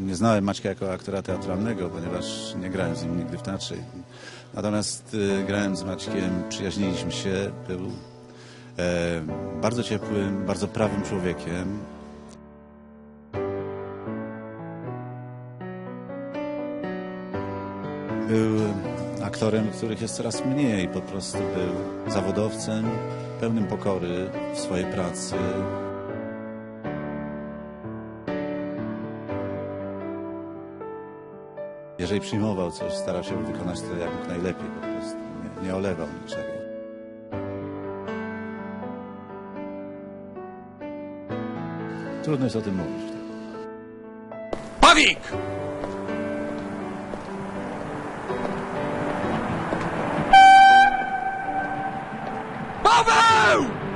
Nie znałem Maćka jako aktora teatralnego, ponieważ nie grałem z nim nigdy w teatrze. Natomiast y, grałem z Maćkiem, przyjaźniliśmy się, był e, bardzo ciepłym, bardzo prawym człowiekiem. Był aktorem, których jest coraz mniej, po prostu był zawodowcem, pełnym pokory w swojej pracy. Jeżeli przyjmował coś, starał się wykonać to jak najlepiej, po prostu nie, nie olewał niczego. Trudno jest o tym mówić. Pawik! Paweł!